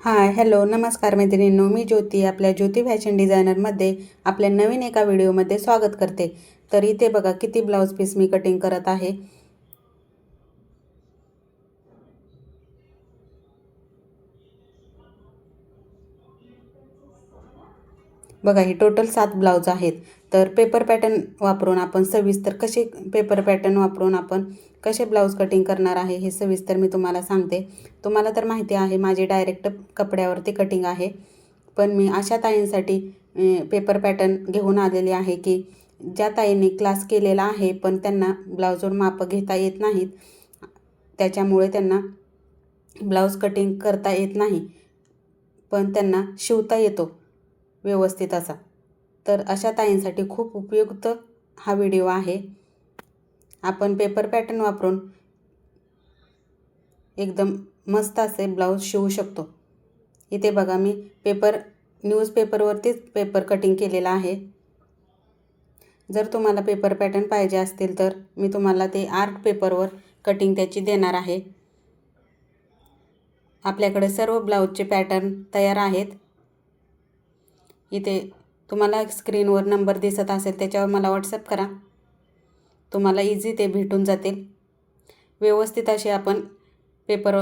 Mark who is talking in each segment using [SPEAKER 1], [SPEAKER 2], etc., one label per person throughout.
[SPEAKER 1] Hi hello नमस्कार मैत्रिणींनो मी ज्योती आपल्या ज्योती फॅशन डिझायनरमध्ये आपल्या नवीन एका व्हिडिओमध्ये स्वागत करते. तर इथे बघा किती ब्लाऊज पीस मी कटिंग करत आहे. बघा ही टोटल सात ब्लाऊज आहेत. तर पेपर पॅटर्न वापरून आपण सविस्तर कसे पेपर पॅटर्न वापरून आपण कसे ब्लाऊज कटिंग करणार आहे हे सविस्तर मी तुम्हाला सांगते. तुम्हाला तर माहिती आहे माझी डायरेक्ट कपड्यावरती कटिंग आहे. पण मी अशा ताईंसाठी पेपर पॅटर्न घेऊन आलेले आहे की ज्या ताईंनी क्लास केलेला आहे पण त्यांना ब्लाऊजवर मापं घेता येत नाहीत. त्याच्यामुळे त्यांना ब्लाऊज कटिंग करता येत नाही. पण त्यांना शिवता येतो व्यवस्थित असा. तर अशा ताईंसाठी खूप उपयुक्त हा व्हिडिओ आहे. आपण पेपर पॅटर्न वापरून एकदम मस्त असे ब्लाऊज शिवू शकतो. इथे बघा मी पेपर न्यूजपेपरवरतीच पेपर कटिंग केलेला आहे. जर तुम्हाला पेपर पॅटर्न पाहिजे असतील तर मी तुम्हाला ते आर्ट पेपरवर कटिंग त्याची देणार आहे. आपल्याकडे सर्व ब्लाऊजचे पॅटर्न तयार आहेत. इथे तुम्हाला स्क्रीनवर नंबर दिसत असेल त्याच्यावर मला व्हॉट्सअप करा. तुम्हाला इझी ते भेटून जातील. व्यवस्थित असे आपण पेपर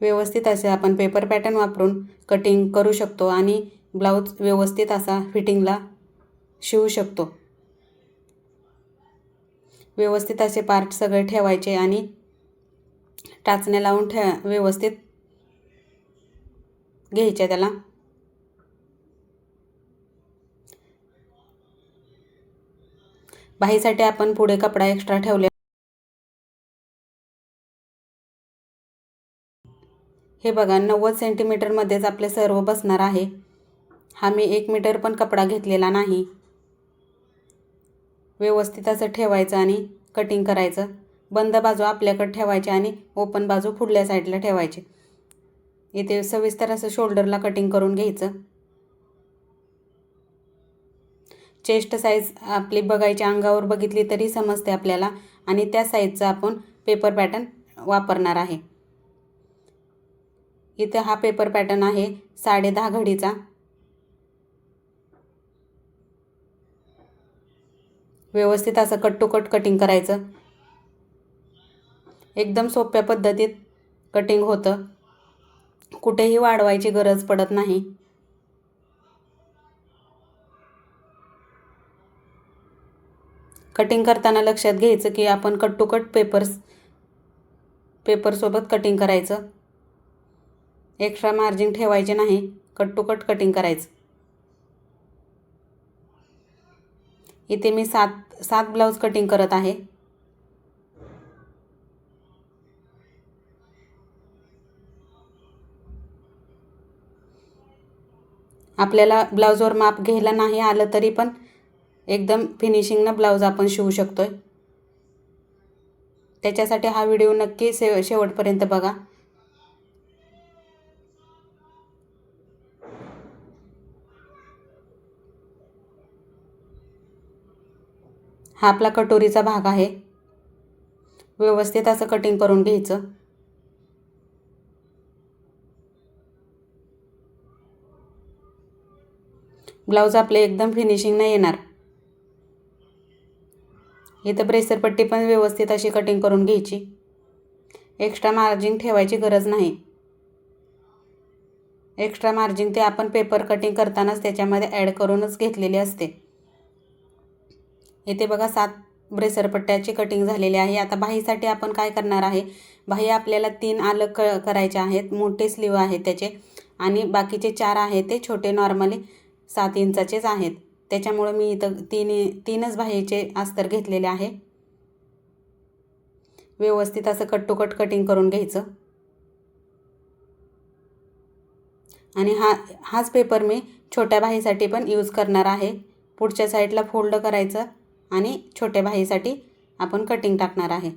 [SPEAKER 1] व्यवस्थित असे आपण पेपर पॅटर्न वापरून कटिंग करू शकतो आणि ब्लाऊज व्यवस्थित असा फिटिंगला शिवू शकतो. व्यवस्थित असे पार्ट सगळे ठेवायचे आणि टाचण्या लावून ठे व्यवस्थित घ्यायच्या त्याला. बाहीसाठी आपण पुढे कपडा एक्स्ट्रा ठेवले. हे बघा नव्वद सेंटीमीटरमध्येच आपले सर्व बसणार आहे. हा मी एक मीटर पण कपडा घेतलेला नाही. व्यवस्थित असं ठेवायचं आणि कटिंग करायचं. बंद बाजू आपल्याकडे ठेवायची आणि ओपन बाजू पुढल्या साईडला ठेवायची. इथे सविस्तर असं शोल्डरला कटिंग करून घ्यायचं. चेस्ट साईज आपली बघायची अंगावर बघितली तरी समजते आपल्याला. आणि त्या साईजचा आपण पेपर पॅटर्न वापरणार आहे. इथे हा पेपर पॅटर्न आहे साडे दहा घडीचा. व्यवस्थित असं कट टू कट कटिंग करायचं. एकदम सोप्या पद्धतीत कटिंग होतं. कुठेही वाढवायची गरज पडत नाही. कटिंग करताना लक्षात घ्यायचं की आपण कट टू कट पेपर्स पेपरसोबत कटिंग करायचं. एक्स्ट्रा मार्जिन ठेवायचे नाही कट टू कट कटिंग करायचं. इथे मी सात सात ब्लाऊज कटिंग करत आहे. आपल्याला ब्लाऊजवर माप घ्यायला नाही आलं तरी पण एकदम फिनिशिंगनं ब्लाऊज आपण शिवू शकतो आहे त्याच्यासाठी हा व्हिडिओ नक्की से शेवटपर्यंत बघा. हा आपला कटोरीचा भाग आहे. व्यवस्थित असं कटिंग करून घ्यायचं. ब्लाऊज आपले एकदम फिनिशिंग नाही येणार. इथं ब्रेसरपट्टी पण व्यवस्थित अशी कटिंग करून घ्यायची. एक्स्ट्रा मार्जिन ठेवायची गरज नाही. एक्स्ट्रा मार्जिन ते आपण पेपर कटिंग करतानाच त्याच्यामध्ये ॲड करूनच घेतलेली असते. इथे बघा सात ब्रेसरपट्ट्याची कटिंग झालेली आहे. आता बाहीसाठी आपण काय करणार आहे? बाही आपल्याला तीन अलग क करायचे आहेत. मोठे स्लीव आहेत त्याचे. आणि बाकीचे चार आहेत ते छोटे नॉर्मली सात इंचाचेच आहेत. त्याच्यामुळं मी इथं तीन तीनच बाहीचे अस्तर घेतलेले आहे. व्यवस्थित असं कट टू कट कटिंग करून घ्यायचं. आणि हा हाच पेपर मी छोट्या बाहीसाठी पण यूज करणार आहे. पुढच्या साईडला फोल्ड करायचं आणि छोट्या बाहीसाठी आपण कटिंग टाकणार आहे.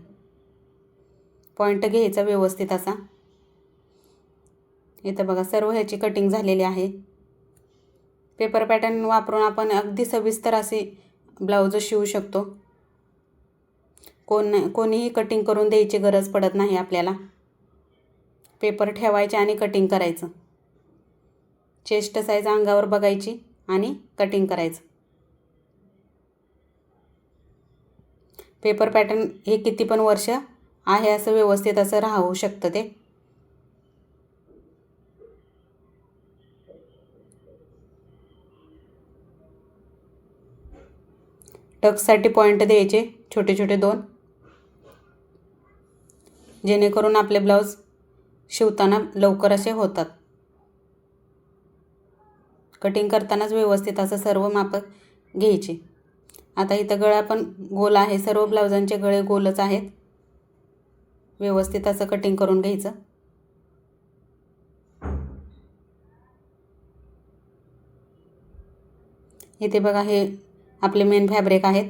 [SPEAKER 1] पॉईंट घ्यायचा व्यवस्थित असा. इथं बघा सर्व ह्याची कटिंग झालेली आहे. पेपर पॅटर्न वापरून आपण अगदी सविस्तर असे ब्लाऊज शिवू शकतो. कोण कोणीही कटिंग करून द्यायची गरज पडत नाही आपल्याला. पेपर ठेवायचे आणि कटिंग करायचं. चेस्ट साईज अंगावर बघायची आणि कटिंग करायचं. पेपर पॅटर्न हे किती पण वर्ष आहे असं व्यवस्थित असं राहू शकतं ते. टक्ससाठी पॉईंट द्यायचे छोटे छोटे दोन. जेणेकरून आपले ब्लाऊज शिवताना लवकर असे होतात. कटिंग करतानाच व्यवस्थित असं सर्व मापं घ्यायचे. आता इथं गळा पण गोल आहे सर्व ब्लाउजांचे गळे गोलच आहेत. व्यवस्थित असं कटिंग करून घ्यायचं. इथे बघा हे आपले मेन फॅब्रिक आहेत.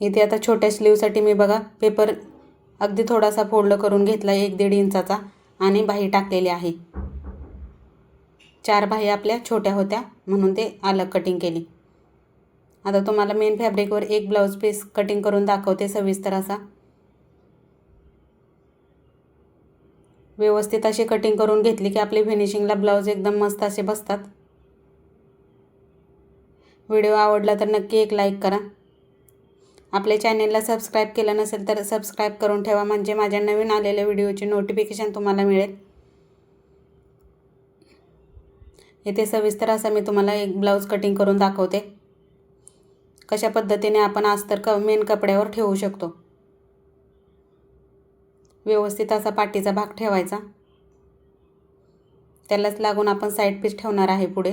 [SPEAKER 1] इथे आता छोट्या स्लीवसाठी मी बघा पेपर अगदी थोडासा फोल्ड करून घेतला एक दीड इंचाचा आणि बाही टाकलेली आहे. चार बाही आपल्या छोट्या होत्या म्हणून ते अलग कटिंग केली. आता तुम्हाला मेन फॅब्रिकवर एक ब्लाऊज पीस कटिंग करून दाखवते सविस्तर असा. व्यवस्थित अशी कटिंग करून घेतली की आपली फिनिशिंगला ब्लाऊज एकदम मस्त असे बसतात. व्हिडिओ आवडला तर नक्की एक लाईक करा. आपल्या चॅनेलला सबस्क्राईब केलं नसेल तर सबस्क्राईब करून ठेवा म्हणजे माझ्या नवीन आलेल्या व्हिडिओची नोटिफिकेशन तुम्हाला मिळेल. इथे सविस्तर असा मी तुम्हाला एक ब्लाऊज कटिंग करून दाखवते. कशा पद्धतीने आपण अस्तर क मेन कपड्यावर ठेवू शकतो? व्यवस्थित असा पाठीचा भाग ठेवायचा. त्यालाच लागून आपण साईड पीस ठेवणार आहे पुढे.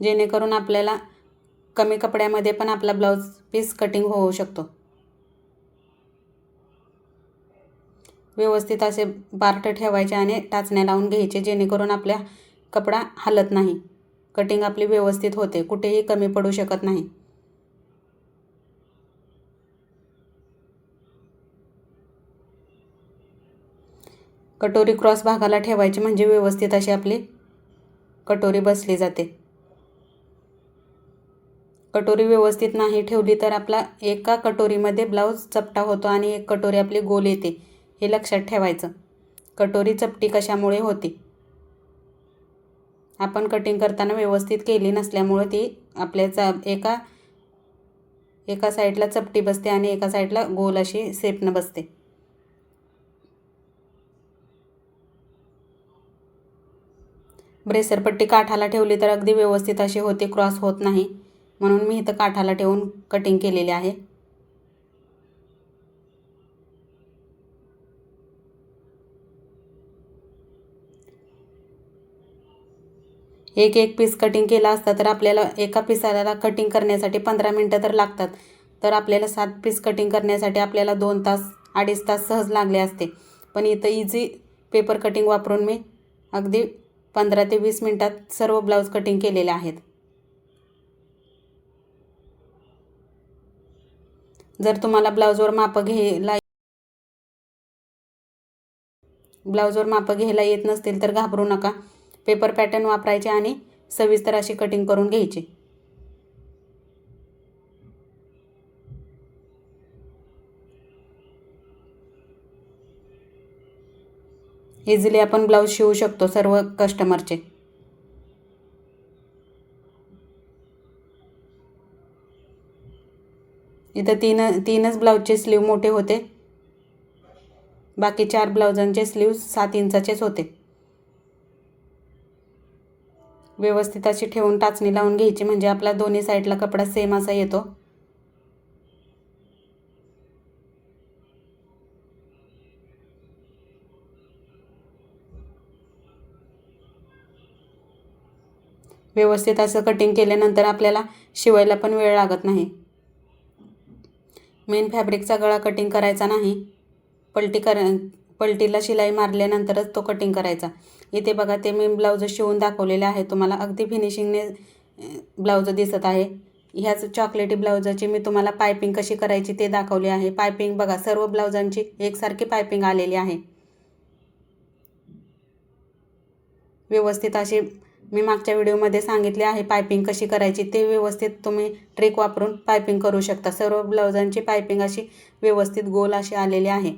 [SPEAKER 1] जेणेकरून आपल्याला कमी कपड्यामध्ये पण आपला ब्लाऊज पीस कटिंग होऊ शकतो. व्यवस्थित असे बार्ट ठेवायचे आणि टाचण्या लावून घ्यायचे जेणेकरून आपल्या कपडा हलत नाही. कटिंग आपली व्यवस्थित होते कुठेही कमी पडू शकत नाही. कटोरी क्रॉस भागाला ठेवायची म्हणजे व्यवस्थित अशी आपली कटोरी बसली जाते. कटोरी व्यवस्थित नाही ठेवली तर आपला एका कटोरीमध्ये ब्लाऊज चपटा होतो आणि एक कटोरी आपली गोल येते हे लक्षात ठेवायचं. कटोरी चपटी कशामुळे होते? आपण कटिंग करताना व्यवस्थित केली नसल्यामुळे ती आपल्या एका एका साईडला चपटी बसते आणि एका साईडला गोल अशी सेपनं बसते. ब्रेसरपट्टी काठाला ठेवली तर अगदी व्यवस्थित अशी होते क्रॉस होत नाही. म्हणून मी इथं काठाला ठेवून कटिंग केलेली आहे. एक एक पीस कटिंग केला असता तर आपल्याला एका पिसाला कटिंग करण्यासाठी पंधरा मिनटं तर लागतात. तर आपल्याला सात पीस कटिंग करण्यासाठी आपल्याला दोन तास अडीच तास सहज लागले असते. पण इथं इझी पेपर कटिंग वापरून मी अगदी पंधरा ते वीस मिनटात सर्व ब्लाऊज कटिंग केलेले आहेत. जर तुम्हाला ब्लाऊजवर मापं घ्यायला ब्लाऊजवर मापं घ्यायला येत नसतील तर घाबरू नका. पेपर पॅटर्न वापरायचे आणि सविस्तर अशी कटिंग करून घ्यायची. इझिली आपण ब्लाऊज शिवू शकतो सर्व कस्टमरचे इथं तीन तीनच ब्लाऊजचे स्लीव मोठे होते. बाकी चार ब्लाऊजांचे स्लीव सात इंचाचेच होते. व्यवस्थित अशी ठेवून टाचणी लावून घ्यायची म्हणजे आपला दोन्ही साईडला कपडा सेम असा येतो. व्यवस्थित असं कटिंग केल्यानंतर आपल्याला शिवायला पण वेळ लागत नाही. मेन फॅब्रिकचा गळा कटिंग करायचा नाही. पलटी कर पलटीला शिलाई मारल्यानंतरच तो कटिंग करायचा. इथे बघा ते मी ब्लाऊज शिवून दाखवलेले आहे. तुम्हाला अगदी फिनिशिंगने ब्लाऊज दिसत आहे. ह्याच चॉकलेटी ब्लाऊजाची मी तुम्हाला पायपिंग कशी करायची ते दाखवले आहे. पायपिंग बघा सर्व ब्लाऊजांची एकसारखी पायपिंग आलेली आहे. व्यवस्थित अशी मी मागच्या व्हिडिओमध्ये सांगितले आहे पायपिंग कशी करायची ते व्यवस्थित तुम्ही ट्रिक वापरून पायपिंग करू शकता. सर्व ब्लाउजांची पायपिंग अशी व्यवस्थित गोल अशी आलेली आहे.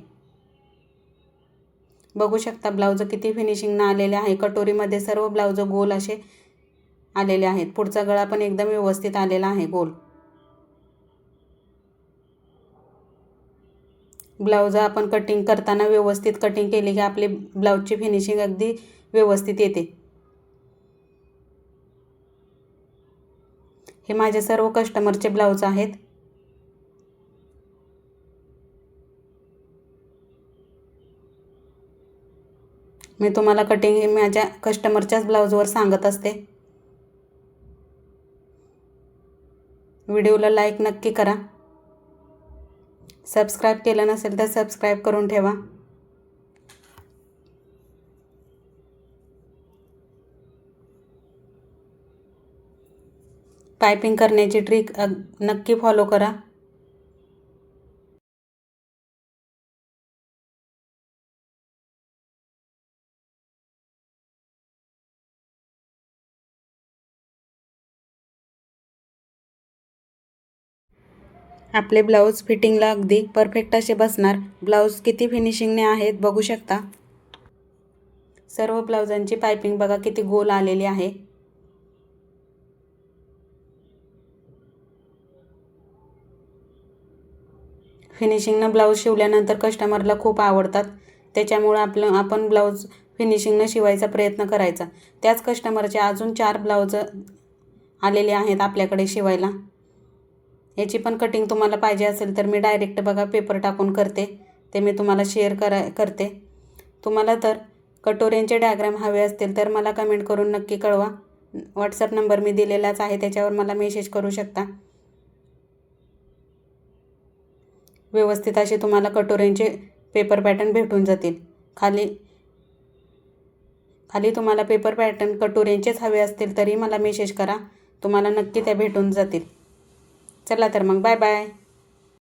[SPEAKER 1] बघू शकता ब्लाऊज किती फिनिशिंगनं आलेले आहे. कटोरीमध्ये सर्व ब्लाऊज गोल असे आलेले आहेत. पुढचा गळा पण एकदम व्यवस्थित आलेला आहे गोल. ब्लाऊज आपण कटिंग करताना व्यवस्थित कटिंग केली की आपली ब्लाऊजची फिनिशिंग अगदी व्यवस्थित येते. हे माझे सर्व कस्टमरचे ब्लाऊज आहेत. मी तुम्हाला कटिंग हे माझ्या कस्टमरच्याच ब्लाऊजवर सांगत असते. व्हिडिओला लाईक नक्की करा. सबस्क्राईब केलं नसेल तर सबस्क्राईब करून ठेवा. टायपिंग करण्याची ट्रिक नक्की फॉलो करा. आपले ब्लाऊज फिटिंगला अगदी परफेक्ट असे बसणार. ब्लाऊज किती फिनिशिंगने आहेत बघू शकता. सर्व ब्लाऊजांची पायपिंग बघा किती गोल आलेली आहे. फिनिशिंगनं ब्लाऊज शिवल्यानंतर कस्टमरला खूप आवडतात. त्याच्यामुळं आपलं आपण ब्लाऊज फिनिशिंगनं शिवायचा प्रयत्न करायचा. त्याच कस्टमरचे अजून चार ब्लाऊज आलेले आहेत आपल्याकडे शिवायला. याची पण कटिंग तुम्हाला पाहिजे असेल तर मी डायरेक्ट बघा पेपर टाकून करते. ते मी तुम्हाला शेअर करा करते. तुम्हाला तर कटोऱ्यांचे डायग्राम हवे असतील तर मला कमेंट करून नक्की कळवा. व्हॉट्सअप नंबर मी दिलेलाच आहे त्याच्यावर मला मेसेज करू शकता. व्यवस्थित असे तुम्हाला कटोऱ्यांचे पेपर पॅटर्न भेटून जातील. खाली खाली तुम्हाला पेपर पॅटर्न कटोऱ्यांचेच हवे असतील तरी मला मेसेज करा. तुम्हाला नक्की त्या भेटून जातील. चला तर मग बाय बाय